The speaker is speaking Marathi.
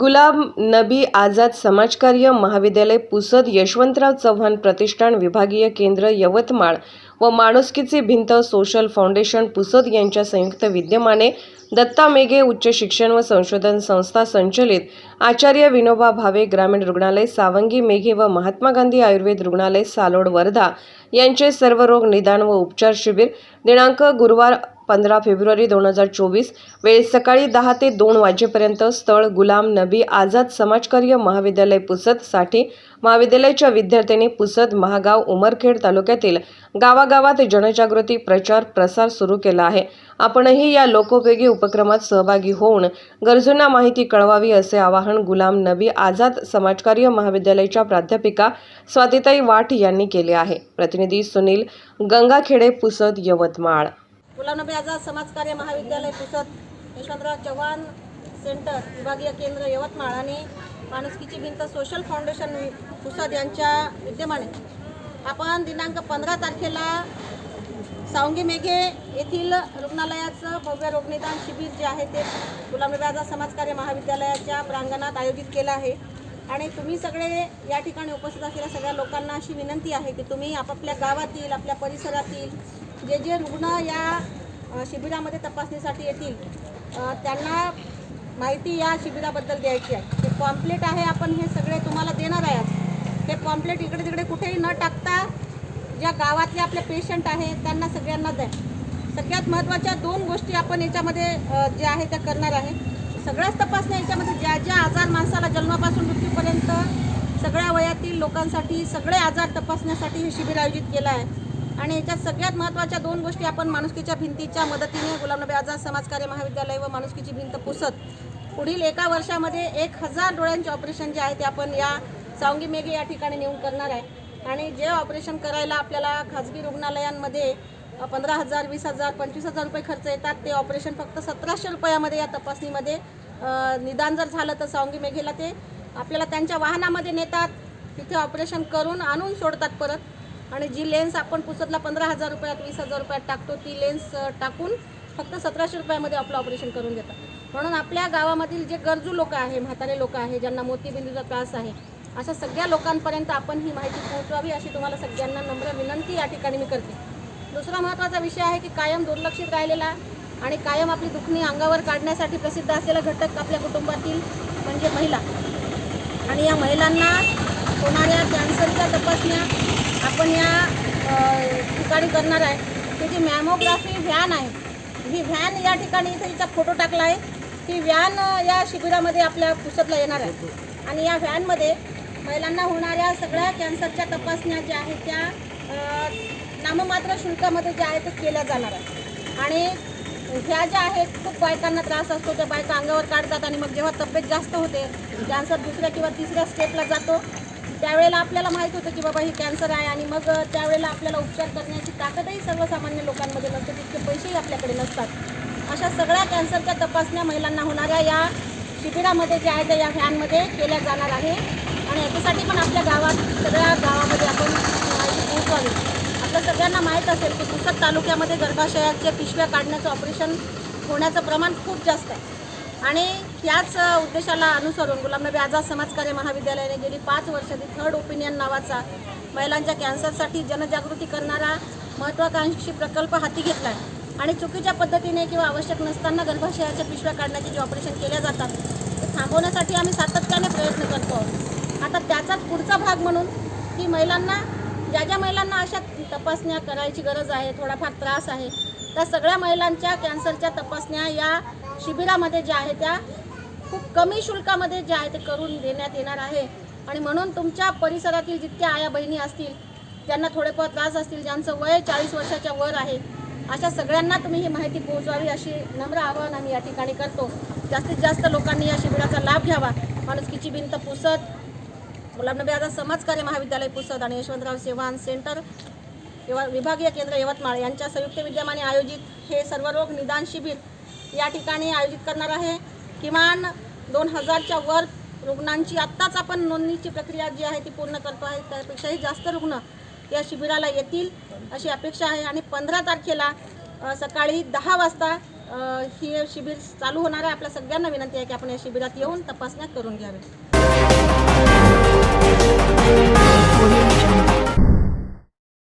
गुलाम नबी आझाद समाजकार्य महाविद्यालय पुसद यशवंतराव चव्हाण प्रतिष्ठान विभागीय केंद्र यवतमाळ व माणुसकीची भिंत सोशल फाउंडेशन पुसद यांच्या संयुक्त विद्यमाने दत्ता मेघे उच्च शिक्षण व संशोधन संस्था संचलित आचार्य विनोबा भावे ग्रामीण रुग्णालय सावंगी मेघे व महात्मा गांधी आयुर्वेद रुग्णालय सालोड वर्धा यांचे सर्व रोग निदान व उपचार शिबिर दिनांक गुरुवार पंधरा फेब्रुवारी दोन हजार चोवीस वेळ सकाळी दहा ते दोन वाजेपर्यंत स्थळ गुलाम नबी आझाद समाजकार्य महाविद्यालय पुसदसाठी महाविद्यालयाच्या विद्यार्थ्यांनी पुसद महागाव उमरखेड तालुक्यातील गावागावात जनजागृती प्रचार प्रसार सुरू केला आहे. आपणही या लोकोपयोगी उपक्रमात सहभागी होऊन गरजूंना माहिती कळवावी असे आवाहन गुलाम नबी आझाद समाजकार्य महाविद्यालयाच्या प्राध्यापिका स्वातिताई वाठ यांनी केले आहे. प्रतिनिधी सुनील गंगाखेडे पुसद यवतमाळ गुलामनबी आझाद समाजकार्य महाविद्यालय पुसद यशवंतराव चव्हाण सेंटर विभागीय केंद्र यवतमाळ आणि माणुसकीची भिंत सोशल फाउंडेशन पुसद यांच्या विद्यमाने. आपण दिनांक पंधरा तारखेला सावंगी मेघे येथील रुग्णालयाचं भव्य रोगनिदान शिबिर जे आहे ते गुलामनबी आझाद समाजकार्य महाविद्यालयाच्या प्रांगणात आयोजित केलं आहे. आणि तुम्ही सगळे या ठिकाणी उपस्थित असलेल्या सगळ्या लोकांना अशी विनंती आहे की तुम्ही आपापल्या गावातील आपल्या परिसरातील जे जे रुग्ण या शिबिरामध्ये तपासणीसाठी येतील त्यांना माहिती या शिबिराबद्दल द्यायची आहे. ते पॉम्प्लेट आहे आपण हे सगळे तुम्हाला देणार आहे आज. ते पॉम्प्लेट इकडे तिकडे कुठेही न टाकता ज्या गावातले आपले पेशंट आहेत त्यांना सगळ्यांना द्या. सगळ्यात महत्त्वाच्या दोन गोष्टी आपण याच्यामध्ये जे आहे त्या करणार आहे. सगळ्याच तपासण्या याच्यामध्ये ज्या ज्या आजार माणसाला जन्मापासून मृत्यूपर्यंत सगळ्या वयातील लोकांसाठी सगळे आजार तपासण्यासाठी हे शिबिर आयोजित केलं आहे. आणि याच्यात सगळ्यात महत्त्वाच्या दोन गोष्टी आपण माणुसकीच्या भिंतीच्या मदतीने गुलाम नबी आझाद समाजकार्य महाविद्यालय व माणुसकीची भिंत पुसत पुढील एका वर्षामध्ये एक हजार डोळ्यांचे ऑपरेशन जे आहे ते आपण या सावंगी मेघे या ठिकाणी नेऊन करणार आहे. आणि जे ऑपरेशन करायला आपल्याला खाजगी रुग्णालयांमध्ये पंधरा हजार वीस हजार पंचवीस हजार रुपये खर्च येतात ते ऑपरेशन फक्त सतराशे रुपयामध्ये या तपासणीमध्ये निदान जर झालं तर सावंगी मेघेला ते आपल्याला त्यांच्या वाहनामध्ये नेतात तिथे ऑपरेशन करून आणून सोडतात परत. आणि जी लेन्स आपण पुसतला पंधरा हजार रुपयात वीस हजार रुपयात टाकतो ती लेन्स टाकून फक्त सतराशे रुपयामध्ये आपलं ऑपरेशन करून देतात. म्हणून आपल्या गावामधील जे गरजू लोक आहे म्हातारे लोक आहे ज्यांना मोतीबिंदूचा त्रास आहे अशा सगळ्या लोकांपर्यंत आपण ही माहिती पोहोचवावी अशी तुम्हाला सगळ्यांना नम्र विनंती. या ठिकाणी मी करते. दुसरा महत्त्वाचा विषय आहे की कायम दुर्लक्षित राहिलेला आणि कायम आपली दुखणी अंगावर काढण्यासाठी प्रसिद्ध असलेला घटक आपल्या कुटुंबातील म्हणजे महिला. आणि या महिलांना होणाऱ्या कॅन्सरच्या तपासण्या ठिकाणी करणार आहे. ती जी मॅमोग्राफी व्हॅन आहे. ही व्हॅन या ठिकाणी इथे तिचा फोटो टाकला आहे. ही व्हॅन या शिबिरामध्ये आपल्या पुसतला येणार आहे. आणि या व्हॅनमध्ये महिलांना होणाऱ्या सगळ्या कॅन्सरच्या तपासण्या ज्या आहेत त्या नाममात्र शुल्कामध्ये ज्या आहेत त्या केल्या जाणार आहेत. आणि ह्या ज्या आहेत खूप बायकांना त्रास असतो. त्या बायका अंगावर काढतात आणि मग जेव्हा तब्येत जास्त होते कॅन्सर दुसऱ्या किंवा तिसऱ्या स्टेपला जातो त्यावेळेला आपल्याला माहीत होतं की बाबा हे कॅन्सर आहे आणि मग त्यावेळेला आपल्याला उपचार करण्याची ताकदही सर्वसामान्य लोकांमध्ये नसते तितके पैसेही आपल्याकडे नसतात. अशा सगळ्या कॅन्सरच्या तपासण्या महिलांना होणाऱ्या या शिबिरामध्ये ज्या आहेत त्या या व्हॅनमध्ये केल्या जाणार आहे. आणि याच्यासाठी पण आपल्या गावात सगळ्या गावामध्ये आपण माहिती पोहोचवावी. आपल्या सगळ्यांना माहीत असेल की पुसद तालुक्यामध्ये गर्भाशयाच्या पिशव्या काढण्याचं ऑपरेशन होण्याचं प्रमाण खूप जास्त आहे. आणि त्याच उद्देशाला अनुसरून गुलाम नबी आझाद समाजकार्य महाविद्यालयाने गेली पाच वर्षाची थर्ड ओपिनियन नावाचा महिलांच्या कॅन्सरसाठी जनजागृती करणारा महत्त्वाकांक्षी प्रकल्प हाती घेतला आहे आणि चुकीच्या पद्धतीने किंवा आवश्यक नसताना गर्भाशयाच्या पिशव्या काढण्याचे जे ऑपरेशन केल्या जातात ते थांबवण्यासाठी आम्ही सातत्याने प्रयत्न करतो आहोत. आता त्याचाच पुढचा भाग म्हणून की महिलांना ज्या ज्या महिलांना अशा तपासण्या करायची गरज आहे थोडाफार त्रास आहे त्या सगळ्या महिलांच्या कॅन्सरच्या तपासण्या या शिबिरामध्ये ज्या आहे त्या खूप कमी शुल्कामध्ये जे आहे ते करून देण्यात येणार आहे. आणि म्हणून तुमच्या परिसरातील जितक्या आया बहिणी असतील ज्यांना थोडेफार त्रास असतील ज्यांचं वय चाळीस वर्षाच्या वर आहे अशा सगळ्यांना तुम्ही ही माहिती पोहोचवावी अशी नम्र आवाहन आम्ही या ठिकाणी करतो. जास्तीत जास्त लोकांनी या शिबिराचा लाभ घ्यावा. माणुसकीची भिंत पुसत गुलाबनबी आझाद समाजकार्य महाविद्यालय पुसद आणि यशवंतराव सेवान सेंटर किंवा विभागीय केंद्र यवतमाळ यांच्या संयुक्त विद्यमाने आयोजित हे सर्व रोग निदान शिबिर या ठिकाणी आयोजित करणार आहे. किमान दोन हजारच्या वर रुग्णांची आत्ताच आपण नोंदणीची प्रक्रिया जी आहे ती पूर्ण करतो आहे. त्यापेक्षाही जास्त रुग्ण या शिबिराला येतील अशी अपेक्षा आहे आणि पंधरा तारखेला सकाळी दहा वाजता ही शिबिर चालू होणार आहे. आपल्या सगळ्यांना विनंती आहे की आपण या शिबिरात येऊन तपासण्या करून घ्यावे